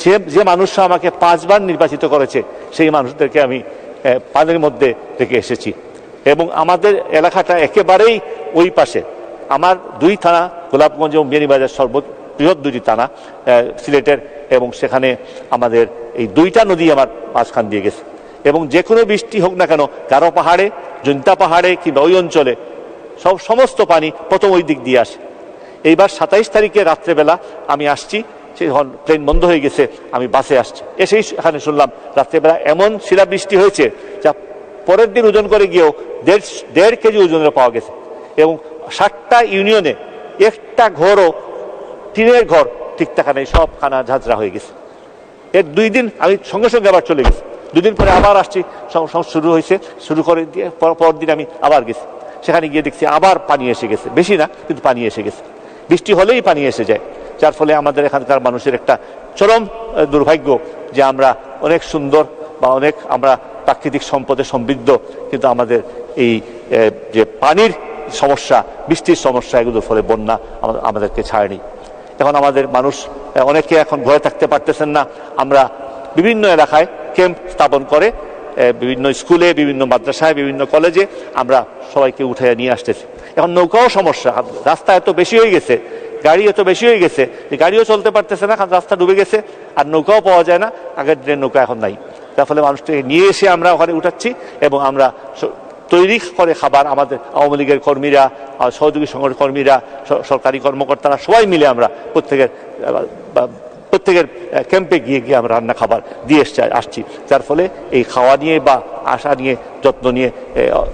যে যে মানুষরা আমাকে পাঁচবার নির্বাচিত করেছে, সেই মানুষদেরকে আমি পানের মধ্যে রেখে এসেছি। এবং আমাদের এলাকাটা একেবারেই ওই পাশে। আমার দুই থানা, গোলাপগঞ্জ এবং বেনিবাজার সর্ব বৃহৎ দুটি থানা সিলেটের এবং সেখানে আমাদের এই দুইটা নদী আমার মাঝখান দিয়ে গেছে। এবং যে কোনো বৃষ্টি হোক না কেন কারও পাহাড়ে, জৈন্তা পাহাড়ে কিংবা ওই অঞ্চলে সব, সমস্ত পানি প্রথম ওই দিক দিয়ে আসে। এইবার সাতাইশ তারিখে রাত্রেবেলা আমি আসছি সেই যখন প্লেন বন্ধ হয়ে গেছে, আমি বাসে আসছি। এসেই এখানে শুনলাম, রাত্রেবেলা এমন শিলাবৃষ্টি হয়েছে যা পরের দিন ওজন করে গিয়েও দেড় দেড় কেজি ওজনের পাওয়া গেছে। এবং ষাটটা ইউনিয়নে একটা ঘরও, টিনের ঘর ঠিক থাকা নেই সব খানা ঝাঁঝরা হয়ে গেছে। এর দুই দিন আমি সঙ্গে সঙ্গে আবার চলে গেছি। দুদিন পরে আবার আসছি শুরু হয়েছে, শুরু করে দিয়ে পর- পরের দিন আমি আবার গেছি। সেখানে গিয়ে দেখছি আবার পানি এসে গেছে। বেশি না, কিন্তু পানি এসে গেছে। বৃষ্টি হলেই পানি এসে যায়। যার ফলে আমাদের এখানকার মানুষের একটা চরম দুর্ভাগ্য যে আমরা অনেক সুন্দর বা অনেক আমরা প্রাকৃতিক সম্পদে সমৃদ্ধ, কিন্তু আমাদের এই যে পানির সমস্যা, বৃষ্টির সমস্যা এগুলোর ফলে বন্যা আমাদেরকে ছাড়েনি। এখন আমাদের মানুষ অনেকে এখন ঘরে থাকতে পারতেছেন না। আমরা বিভিন্ন এলাকায় ক্যাম্প স্থাপন করে বিভিন্ন স্কুলে, বিভিন্ন মাদ্রাসায়, বিভিন্ন কলেজে আমরা সবাইকে উঠে নিয়ে আসতেছি। এখন নৌকাও সমস্যা, রাস্তা এত বেশি হয়ে গেছে গাড়ি এত বেশি হয়ে গেছে। যে গাড়িও চলতে পারতেছে না রাস্তা ডুবে গেছে, আর নৌকাও পাওয়া যায় না। আগের দিনের নৌকা এখন নাই। তার ফলে মানুষটাকে নিয়ে এসে আমরা ওখানে উঠাচ্ছি এবং আমরা তৈরি করে খাবার আমাদের আওয়ামী লীগের কর্মীরা সহযোগী সংগঠন কর্মীরা সরকারি কর্মকর্তারা সবাই মিলে আমরা প্রত্যেকের প্রত্যেকের ক্যাম্পে গিয়ে গিয়ে আমরা রান্না খাবার দিয়ে এসছে, আসছি। যার ফলে এই খাওয়া নিয়ে বা আশা নিয়ে, যত্ন নিয়ে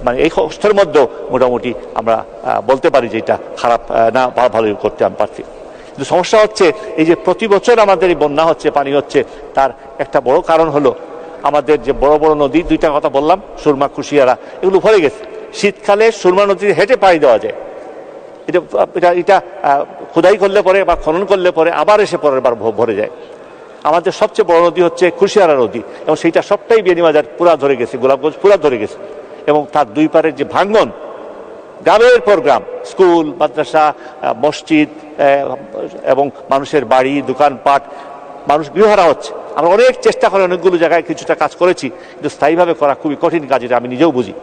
মানে এই কষ্টের মধ্যেও মোটামুটি আমরা বলতে পারি যে এটা খারাপ না, বা ভালোই করতে আমি পারছি। কিন্তু সমস্যা হচ্ছে, এই যে প্রতি বছর আমাদের এই বন্যা হচ্ছে, পানি হচ্ছে, তার একটা বড় কারণ হলো আমাদের যে বড় বড় নদী, দুইটা কথা বললাম, সুরমা, কুশিয়ারা, এগুলো ভরে গেছে। শীতকালে সুরমা নদীতে হেঁটে পাড়ি দেওয়া যায়। এটা এটা এটা খোদাই করলে পরে বা খনন করলে পরে আবার এসে পরের বার ভরে যায়। আমাদের সবচেয়ে বড় নদী হচ্ছে কুশিয়ারা নদী, এবং সেইটা সবটাই বিয়ানীবাজার পুরা ধরে গেছে, গোলাপগঞ্জ পুরা ধরে গেছে। এবং তার দুই পারের যে ভাঙ্গন, গ্রামের পর গ্রাম, স্কুল, মাদ্রাসা মসজিদ এবং মানুষের বাড়ি, দোকানপাট, মানুষ গৃহহারা হচ্ছে। আমরা অনেক চেষ্টা করে অনেকগুলো জায়গায় কিছুটা কাজ করেছি, কিন্তু স্থায়ীভাবে করা খুবই কঠিন কাজ, এটা আমি নিজেও বুঝি।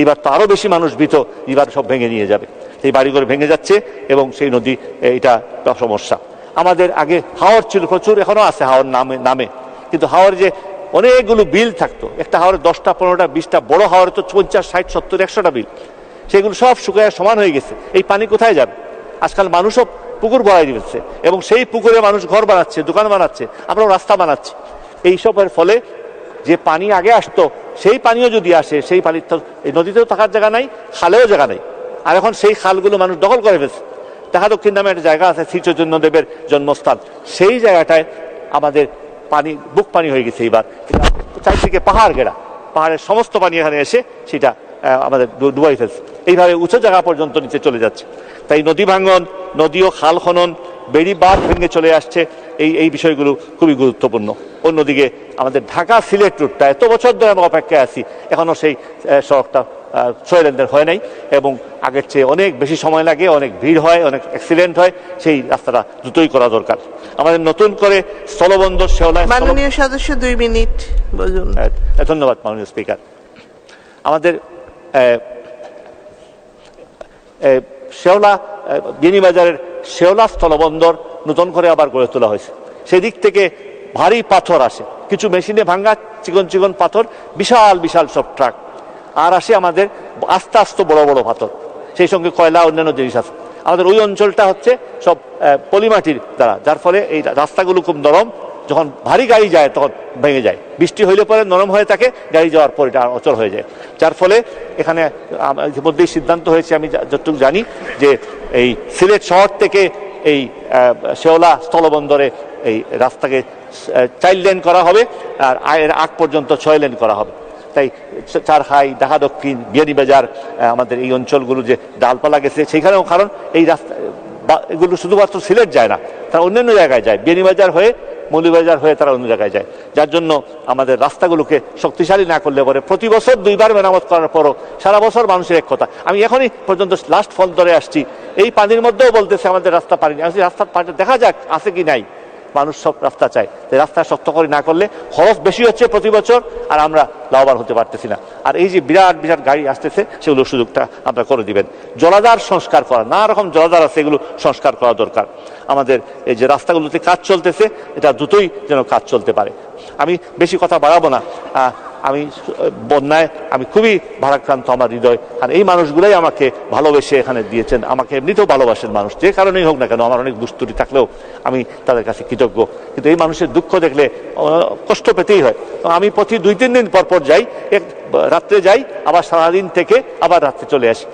এইবার তো আরও বেশি মানুষ ভীত এবার সব ভেঙে নিয়ে যাবে। এই বাড়িঘর ভেঙে যাচ্ছে এবং সেই নদী এটা সমস্যা। আমাদের আগে হাওর ছিল প্রচুর, এখনও আছে হাওর নামে নামে। কিন্তু হাওর যে অনেকগুলো বিল থাকতো, একটা হাওরে দশটা, পনেরোটা, বিশটা, বড় হাওরে তো পঞ্চাশ, ষাট, সত্তর, একশোটা বিল। সেগুলো সব শুকায় সমান হয়ে গেছে। এই পানি কোথায় যাবে? আজকাল মানুষও পুকুর বড়াই দিচ্ছে এবং সেই পুকুরে মানুষ ঘর বানাচ্ছে, দোকান বানাচ্ছে আমরাও রাস্তা বানাচ্ছি। এইসবের ফলে যে পানি আগে আসতো, সেই পানিও যদি আসে, সেই পানির তো এই নদীতেও থাকার জায়গা নাই, খালেও জায়গা নেই। আর এখন সেই খালগুলো মানুষ দখল করে ফেলছে। দেখা দক্ষিণ নামে একটা জায়গা আছে শ্রী চৈতন্য দেবের জন্মস্থান। সেই জায়গাটায় আমাদের পানি, বুক পানি হয়ে গেছে এইবার। চারিদিকে পাহাড় ঘেরা। পাহাড়ের সমস্ত পানি এখানে এসে সেটা আমাদের ডুবাই ফেলছে। এইভাবে উঁচু জায়গা পর্যন্ত নিচে চলে যাচ্ছে। তাই নদী ভাঙ্গন নদী ও খাল খনন, বেড়ি বাঁধ ভেঙে চলে আসছে। এই এই বিষয়গুলো খুবই গুরুত্বপূর্ণ। অন্যদিকে আমাদের ঢাকা সিলেট রুটটা এত বছর ধরে আমরা অপেক্ষায় আছি। এখনও সেই সড়কটা ছয় হয় নাই এবং আগের চেয়ে অনেক বেশি সময় লাগে অনেক ভিড় হয় অনেক অ্যাক্সিডেন্ট হয় সেই রাস্তাটা দ্রুতই করা দরকার। আমাদের নতুন করে স্থলবন্দর শেওলায় মাননীয় সদস্য দুই মিনিট বলুন। ধন্যবাদ মাননীয় স্পিকার। আমাদের শেওলা আহ, বিয়ানীবাজারের শেওলা স্থলবন্দর নতুন করে আবার গড়ে তোলা হয়েছে। সেদিক থেকে ভারী পাথর আসে। কিছু মেশিনে ভাঙ্গা চিকন চিকন পাথর বিশাল বিশাল সব ট্রাক। আর আসে আমাদের আস্তে আস্তে বড় বড় পাথর সেই সঙ্গে কয়লা, অন্যান্য জিনিস আছে। আমাদের ওই অঞ্চলটা হচ্ছে সব পলিমাটির দ্বারা। যার ফলে এই রাস্তাগুলো খুব নরম। যখন ভারী গাড়ি যায় তখন ভেঙে যায়। বৃষ্টি হইলে পরে নরম হয়ে থাকে, গাড়ি যাওয়ার পর এটা অচল হয়ে যায়। যার ফলে এখানে ইতিমধ্যেই সিদ্ধান্ত হয়েছে, আমি যতটুকু জানি, যে এই সিলেট শহর থেকে এই শেওলা স্থলবন্দরে এই রাস্তাকে চাইল্ড লেন করা হবে। আর আগ পর্যন্ত ছয় লেন করা হবে। তাই চারখাই ঢাকা, দক্ষিণ বিয়ানীবাজার আমাদের এই অঞ্চলগুলো যে ডালপালা গেছে, সেইখানেও কারণ এই রাস্তা এগুলো শুধুমাত্র সিলেট যায় না, তারা অন্যান্য জায়গায় যায়। বিয়ানীবাজার হয়ে মৌলিবাজার হয়ে তারা অন্য জায়গায় যায়। যার জন্য আমাদের রাস্তাগুলোকে শক্তিশালী না করলে পরে প্রতি বছর দুইবার মেরামত করার পরও সারা বছর মানুষের এক কথা। আমি এখনই পর্যন্ত লাস্ট ফল ধরে আসছি। এই পানির মধ্যেও বলতেছে আমাদের রাস্তা পানি। আমি রাস্তার পানি দেখা যাক, আছে কি নাই। মানুষ সব রাস্তা চায়। তাই রাস্তা শক্ত করে না করলে খরচ বেশি হচ্ছে প্রতি বছর আর আমরা লাভবান হতে পারতেছি না। আর এই যে বিরাট বিরাট গাড়ি আসতেছে সেগুলো সুযোগটা আপনারা করে দিবেন। জলাধার সংস্কার করা নানা রকম জলাধার আছে, এগুলো সংস্কার করা দরকার। আমাদের এই যে রাস্তাগুলোতে কাজ চলতেছে, এটা দ্রুতই যেন কাজ চলতে পারে। আমি বেশি কথা বাড়াবো না। আমি বন্যায় আমি খুবই ভারাক্রান্ত আমার হৃদয়। আর এই মানুষগুলোই আমাকে ভালোবেসে এখানে দিয়েছেন। আমাকে এমনিতেও ভালোবাসেন মানুষ। যে কারণেই হোক না কেন, আমার অনেক দুস্তুরি থাকলেও আমি তাদের কাছে কৃতজ্ঞ। কিন্তু এই মানুষের দুঃখ দেখলে কষ্ট পেতেই হয়। তো আমি প্রতি দুই তিন দিন পর পর যাই, এক, রাত্রে যাই, আবার সারাদিন থেকে আবার রাত্রে চলে আসি।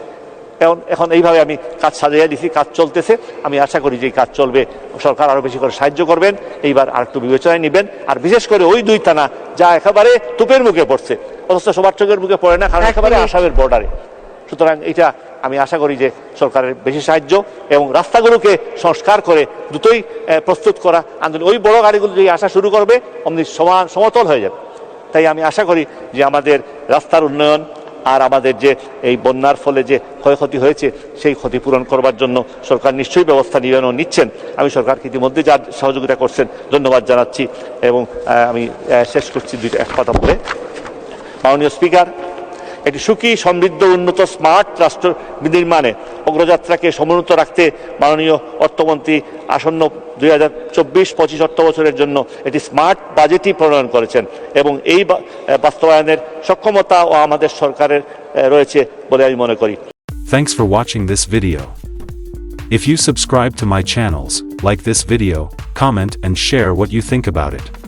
এখন এখন এইভাবে আমি কাজ সাজিয়ে দিছি কাজ চলতেছে। আমি আশা করি যে এই কাজ চলবে। সরকার আরও বেশি করে সাহায্য করবেন। এইবার আর একটু বিবেচনায় নেবেন। আর বিশেষ করে ওই দুই থানা যা একেবারে তুপের মুখে পড়ছে অথচ সবার চোখের মুখে পড়ে না কারণ একেবারে। আসামের বর্ডারে সুতরাং এটা আমি আশা করি যে সরকারের বেশি সাহায্য এবং রাস্তাগুলোকে সংস্কার করে দুটোই প্রস্তুত করা। আন্দোলন ওই বড় গাড়িগুলো যদি আসা শুরু করবে অমনি সমান সমতল হয়ে যাবে। তাই আমি আশা করি যে আমাদের রাস্তার উন্নয়ন আর আমাদের যে এই বন্যার ফলে যে ক্ষয়ক্ষতি হয়েছে, সেই ক্ষতিপূরণ করবার জন্য সরকার নিশ্চয়ই ব্যবস্থা নিবেন নিচ্ছেন। আমি সরকারকে ইতিমধ্যে যা সহযোগিতা করছেন, ধন্যবাদ জানাচ্ছি এবং আমি শেষ করছি দুইটা, এক কথা বলে। মাননীয় স্পিকার একটি সুখী সমৃদ্ধ উন্নত স্মার্ট রাষ্ট্র বিনির্মাণে অগ্রযাত্রাকে সমুন্নত রাখতে মাননীয় অর্থমন্ত্রী আসন্ন দুই হাজার চব্বিশ পঁচিশ অর্থ বছরের জন্য একটি স্মার্ট বাজেটই প্রণয়ন করেছেন এবং এই বাস্তবায়নের সক্ষমতা ও আমাদের সরকারের রয়েছে বলে আমি মনে করি Thanks for watching this video. If you subscribe to my channels, like this video, comment and share what you think about it.